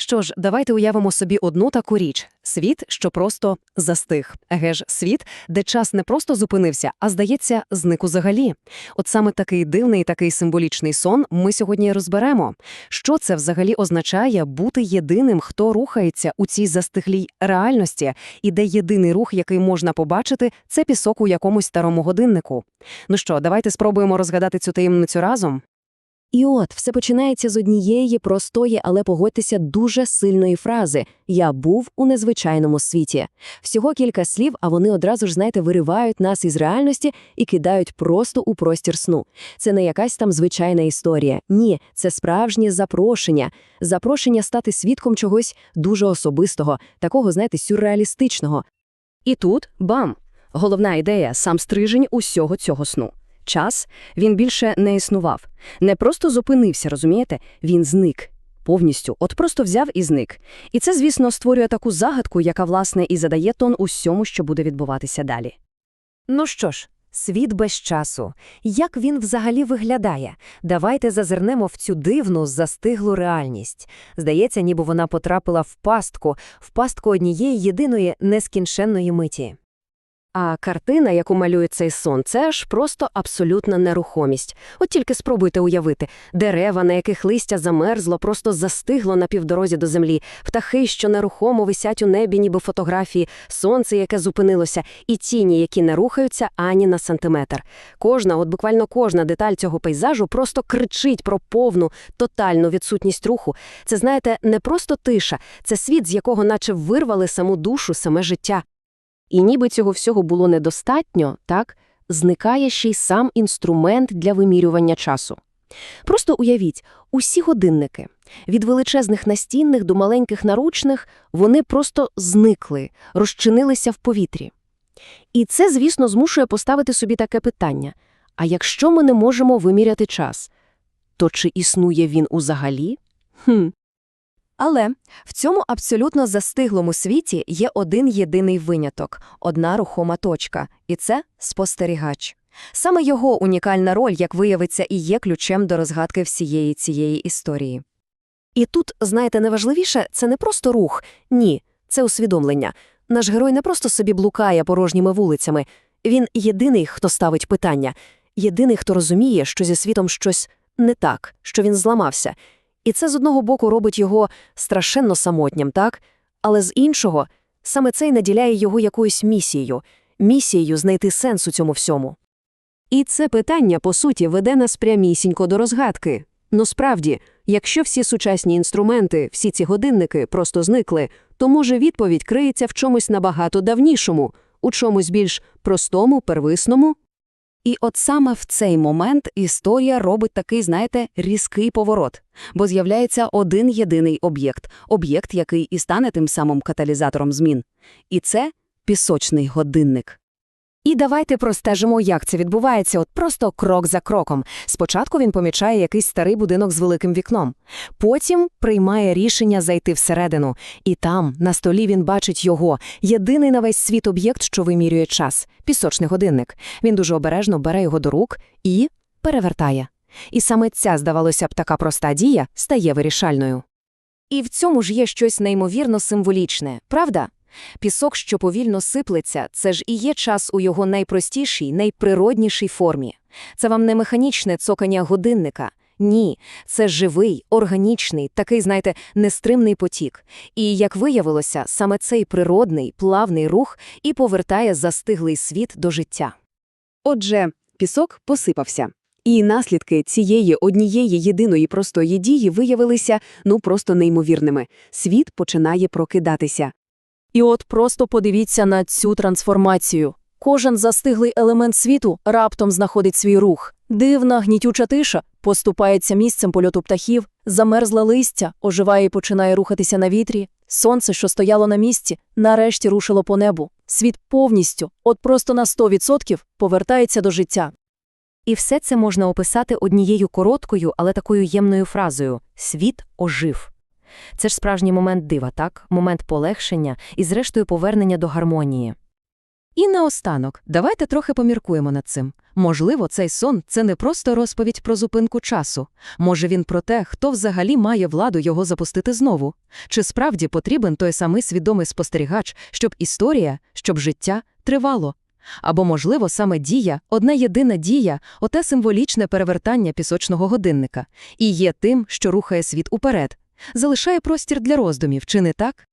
Що ж, давайте уявимо собі одну таку річ – світ, що просто застиг. Еге ж, світ, де час не просто зупинився, а, здається, зник взагалі. От саме такий дивний, такий символічний сон ми сьогодні розберемо. Що це взагалі означає бути єдиним, хто рухається у цій застиглій реальності, і де єдиний рух, який можна побачити, це пісок у якомусь старому годиннику. Ну що, давайте спробуємо розгадати цю таємницю разом? І от все починається з однієї простої, але погодьтеся, дуже сильної фрази Я був у незвичайному світі. Всього кілька слів, а вони одразу ж, знаєте, виривають нас із реальності і кидають просто у простір сну. Це не якась там звичайна історія. Ні, це справжнє запрошення. Запрошення стати свідком чогось дуже особистого, такого, знаєте, сюрреалістичного. І тут бам! Головна ідея сам стрижень усього цього сну. Час він більше не існував, не просто зупинився, розумієте? Він зник повністю, от просто взяв і зник. І це, звісно, створює таку загадку, яка, власне, і задає тон усьому, що буде відбуватися далі. Ну що ж, світ без часу. Як він взагалі виглядає? Давайте зазирнемо в цю дивну, застиглу реальність. Здається, ніби вона потрапила в пастку, в пастку однієї єдиної нескінченної миті. А картина, яку малює цей сон, це ж просто абсолютна нерухомість. От тільки спробуйте уявити дерева, на яких листя замерзло, просто застигло на півдорозі до землі, птахи, що нерухомо висять у небі, ніби фотографії, сонце, яке зупинилося, і тіні, які не рухаються ані на сантиметр. Кожна, от буквально кожна деталь цього пейзажу просто кричить про повну, тотальну відсутність руху. Це, знаєте, не просто тиша, це світ, з якого наче вирвали саму душу, саме життя. І ніби цього всього було недостатньо, так, зникає ще й сам інструмент для вимірювання часу. Просто уявіть, усі годинники, від величезних настінних до маленьких наручних, вони просто зникли, розчинилися в повітрі. І це, звісно, змушує поставити собі таке питання: а якщо ми не можемо виміряти час, то чи існує він узагалі? Хм. Але в цьому абсолютно застиглому світі є один єдиний виняток – одна рухома точка, і це спостерігач. Саме його унікальна роль, як виявиться, і є ключем до розгадки всієї цієї історії. І тут, знаєте, найважливіше – це не просто рух, ні, це усвідомлення. Наш герой не просто собі блукає порожніми вулицями, він єдиний, хто ставить питання, єдиний, хто розуміє, що зі світом щось не так, що він зламався – і це з одного боку робить його страшенно самотнім, так? Але з іншого, саме це й наділяє його якоюсь місією, місією знайти сенс у цьому всьому. І це питання, по суті, веде нас прямісінько до розгадки. Ну справді, якщо всі сучасні інструменти, всі ці годинники просто зникли, то може відповідь криється в чомусь набагато давнішому, у чомусь більш простому, первисному. І от саме в цей момент історія робить такий, знаєте, різкий поворот, бо з'являється один єдиний об'єкт, об'єкт, який і стане тим самим каталізатором змін. І це пісочний годинник. І давайте простежимо, як це відбувається, от просто крок за кроком. Спочатку він помічає якийсь старий будинок з великим вікном. Потім приймає рішення зайти всередину. І там, на столі, він бачить його, єдиний на весь світ об'єкт, що вимірює час – пісочний годинник. Він дуже обережно бере його до рук і перевертає. І саме ця, здавалося б, така проста дія стає вирішальною. І в цьому ж є щось неймовірно символічне, правда? Пісок, що повільно сиплеться, це ж і є час у його найпростішій, найприроднішій формі. Це вам не механічне цокання годинника. Ні, це живий, органічний, такий, знаєте, нестримний потік. І, як виявилося, саме цей природний, плавний рух і повертає застиглий світ до життя. Отже, пісок посипався. І наслідки цієї однієї єдиної простої дії виявилися ну просто неймовірними. Світ починає прокидатися. І от просто подивіться на цю трансформацію. Кожен застиглий елемент світу раптом знаходить свій рух. Дивна гнітюча тиша поступається місцем польоту птахів, замерзле листя, оживає і починає рухатися на вітрі. Сонце, що стояло на місці, нарешті рушило по небу. Світ повністю, от просто на 100% повертається до життя. І все це можна описати однією короткою, але такою ємною фразою світ ожив. Це ж справжній момент дива, так? Момент полегшення і, зрештою, повернення до гармонії. І наостанок, давайте трохи поміркуємо над цим. Можливо, цей сон – це не просто розповідь про зупинку часу. Може він про те, хто взагалі має владу його запустити знову? Чи справді потрібен той самий свідомий спостерігач, щоб історія, щоб життя тривало? Або, можливо, саме дія, одна єдина дія, оте символічне перевертання пісочного годинника, і є тим, що рухає світ уперед, залишає простір для роздумів, чи не так?